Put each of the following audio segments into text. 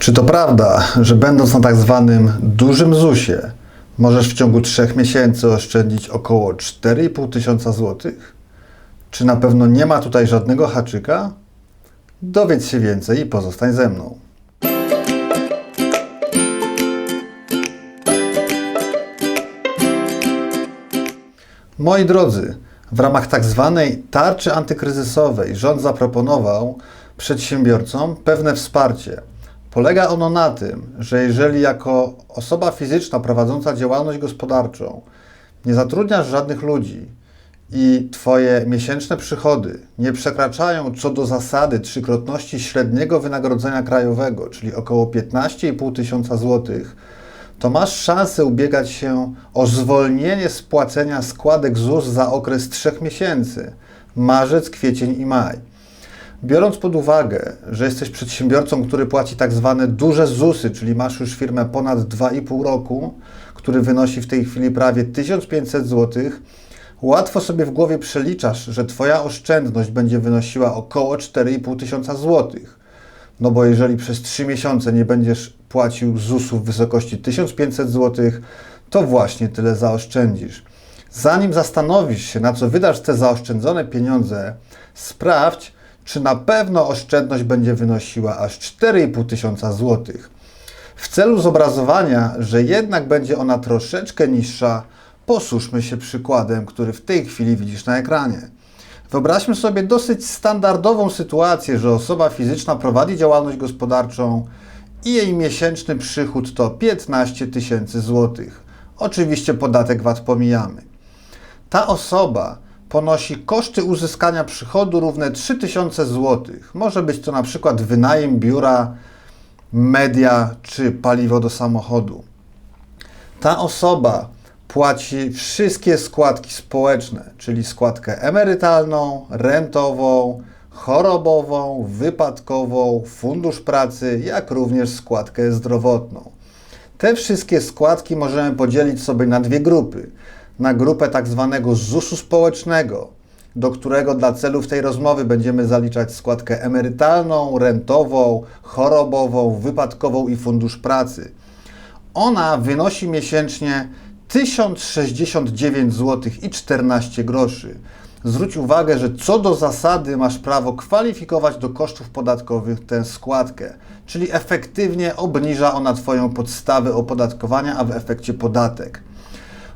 Czy to prawda, że będąc na tak zwanym dużym ZUS-ie, możesz w ciągu 3 miesięcy oszczędzić około 4,5 tysiąca złotych? Czy na pewno nie ma tutaj żadnego haczyka? Dowiedz się więcej i pozostań ze mną. Moi drodzy, w ramach tak zwanej tarczy antykryzysowej rząd zaproponował przedsiębiorcom pewne wsparcie. Polega ono na tym, że jeżeli jako osoba fizyczna prowadząca działalność gospodarczą nie zatrudniasz żadnych ludzi i Twoje miesięczne przychody nie przekraczają co do zasady trzykrotności średniego wynagrodzenia krajowego, czyli około 15,5 tysiąca złotych, to masz szansę ubiegać się o zwolnienie z płacenia składek ZUS za okres 3 miesięcy marzec, kwiecień i maj. Biorąc pod uwagę, że jesteś przedsiębiorcą, który płaci tak zwane duże ZUSy, czyli masz już firmę ponad 2,5 roku, który wynosi w tej chwili prawie 1500 zł, łatwo sobie w głowie przeliczasz, że Twoja oszczędność będzie wynosiła około 4,5 tysiąca złotych. No bo jeżeli przez 3 miesiące nie będziesz płacił ZUS-u w wysokości 1500 zł, to właśnie tyle zaoszczędzisz. Zanim zastanowisz się, na co wydasz te zaoszczędzone pieniądze, sprawdź, czy na pewno oszczędność będzie wynosiła aż 4,5 tysiąca złotych. W celu zobrazowania, że jednak będzie ona troszeczkę niższa, posłuszmy się przykładem, który w tej chwili widzisz na ekranie. Wyobraźmy sobie dosyć standardową sytuację, że osoba fizyczna prowadzi działalność gospodarczą i jej miesięczny przychód to 15 tysięcy złotych. Oczywiście podatek VAT pomijamy. Ta osoba ponosi koszty uzyskania przychodu równe 3000 złotych. Może być to na przykład wynajem biura, media czy paliwo do samochodu. Ta osoba płaci wszystkie składki społeczne, czyli składkę emerytalną, rentową, chorobową, wypadkową, fundusz pracy, jak również składkę zdrowotną. Te wszystkie składki możemy podzielić sobie na dwie grupy. Na grupę tak zwanego ZUS-u społecznego, do którego dla celów tej rozmowy będziemy zaliczać składkę emerytalną, rentową, chorobową, wypadkową i fundusz pracy. Ona wynosi miesięcznie 1069 zł i 14 groszy. Zwróć uwagę, że co do zasady masz prawo kwalifikować do kosztów podatkowych tę składkę, czyli efektywnie obniża ona Twoją podstawę opodatkowania, a w efekcie podatek.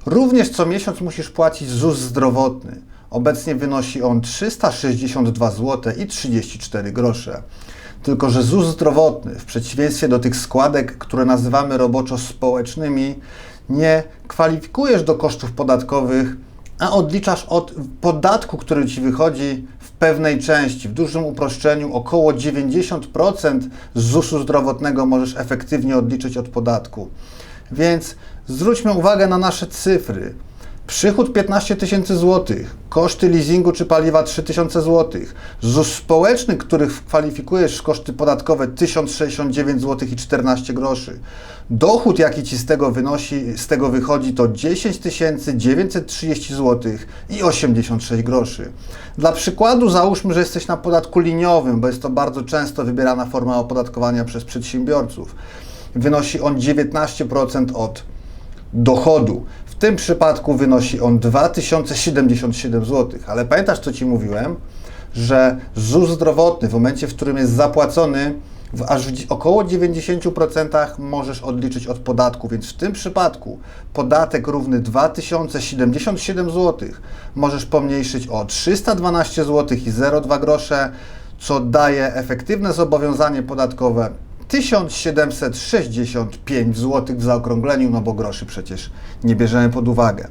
Również co miesiąc musisz płacić ZUS zdrowotny. Obecnie wynosi on 362 zł i 34 grosze. Tylko, że ZUS zdrowotny, w przeciwieństwie do tych składek, które nazywamy roboczo społecznymi, nie kwalifikujesz do kosztów podatkowych, a odliczasz od podatku, który ci wychodzi w pewnej części. W dużym uproszczeniu około 90% ZUS-u zdrowotnego możesz efektywnie odliczyć od podatku. Więc zwróćmy uwagę na nasze cyfry. Przychód 15 tysięcy złotych, koszty leasingu czy paliwa 3 tysiące złotych, ZUS społeczny, których kwalifikujesz koszty podatkowe 1069 zł i 14 groszy. Dochód, jaki ci z tego wynosi, z tego wychodzi to 10 930 zł i 86 groszy. Dla przykładu załóżmy, że jesteś na podatku liniowym, bo jest to bardzo często wybierana forma opodatkowania przez przedsiębiorców. Wynosi on 19% od dochodu. W tym przypadku wynosi on 2077 zł. Ale pamiętasz, co Ci mówiłem? Że ZUS zdrowotny w momencie, w którym jest zapłacony, w aż około 90% możesz odliczyć od podatku, więc w tym przypadku podatek równy 2077 zł możesz pomniejszyć o 312 zł i 0,2 grosze, co daje efektywne zobowiązanie podatkowe 1765 zł w zaokrągleniu, no bo groszy przecież nie bierzemy pod uwagę.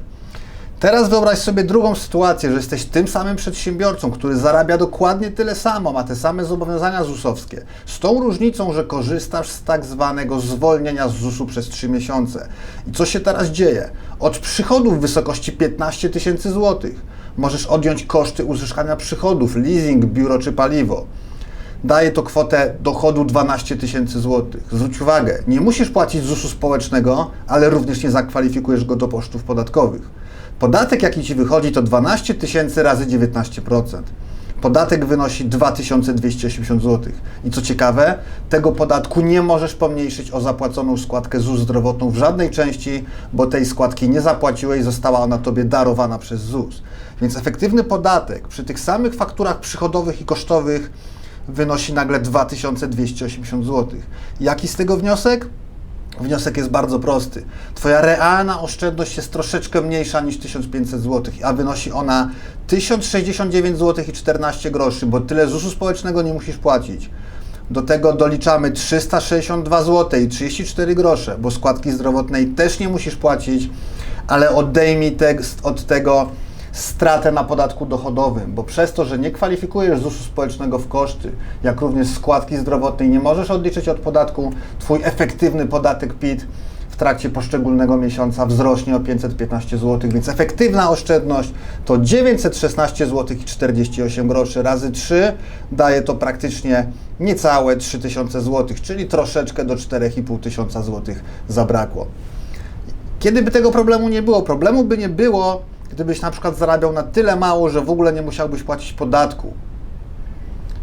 Teraz wyobraź sobie drugą sytuację, że jesteś tym samym przedsiębiorcą, który zarabia dokładnie tyle samo, ma te same zobowiązania ZUS-owskie, z tą różnicą, że korzystasz z tak zwanego zwolnienia z ZUS-u przez 3 miesiące. I co się teraz dzieje? Od przychodów w wysokości 15 tysięcy złotych możesz odjąć koszty uzyskania przychodów, leasing, biuro czy paliwo daje to kwotę dochodu 12 tysięcy złotych. Zwróć uwagę, nie musisz płacić ZUS-u społecznego, ale również nie zakwalifikujesz go do kosztów podatkowych. Podatek, jaki Ci wychodzi, to 12 tysięcy razy 19%. podatek wynosi 2280 zł. I co ciekawe, tego podatku nie możesz pomniejszyć o zapłaconą składkę ZUS zdrowotną w żadnej części, bo tej składki nie zapłaciłeś, została ona tobie darowana przez ZUS. Więc efektywny podatek przy tych samych fakturach przychodowych i kosztowych wynosi nagle 2280 zł. Jaki z tego wniosek? Wniosek jest bardzo prosty. Twoja realna oszczędność jest troszeczkę mniejsza niż 1500 zł, a wynosi ona 1069 zł i 14 groszy, bo tyle ZUS-u społecznego nie musisz płacić. Do tego doliczamy 362 zł i 34 grosze, bo składki zdrowotnej też nie musisz płacić, ale odejmij te, od tego stratę na podatku dochodowym, bo przez to, że nie kwalifikujesz ZUS-u społecznego w koszty, jak również składki zdrowotnej nie możesz odliczyć od podatku, Twój efektywny podatek PIT w trakcie poszczególnego miesiąca wzrośnie o 515 zł, więc efektywna oszczędność to 916 zł i 48 groszy razy 3 daje to praktycznie niecałe 3000 zł, czyli troszeczkę do 4500 tysiąca zł zabrakło. Kiedy by tego problemu nie było? Problemu by nie było, gdybyś na przykład zarabiał na tyle mało, że w ogóle nie musiałbyś płacić podatku.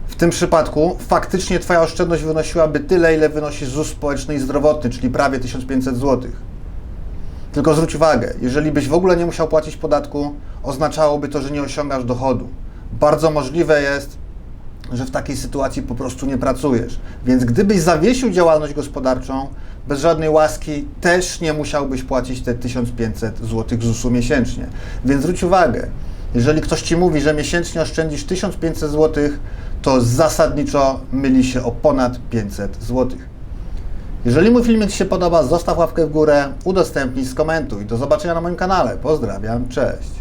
W tym przypadku faktycznie Twoja oszczędność wynosiłaby tyle, ile wynosi ZUS społeczny i zdrowotny, czyli prawie 1500 zł. Tylko zwróć uwagę, jeżeli byś w ogóle nie musiał płacić podatku, oznaczałoby to, że nie osiągasz dochodu. Bardzo możliwe jest, że w takiej sytuacji po prostu nie pracujesz. Więc gdybyś zawiesił działalność gospodarczą, bez żadnej łaski też nie musiałbyś płacić te 1500 zł ZUS-u miesięcznie. Więc zwróć uwagę, jeżeli ktoś Ci mówi, że miesięcznie oszczędzisz 1500 zł, to zasadniczo myli się o ponad 500 zł. Jeżeli mój filmik Ci się podoba, zostaw łapkę w górę, udostępnij, skomentuj. Do zobaczenia na moim kanale. Pozdrawiam, cześć.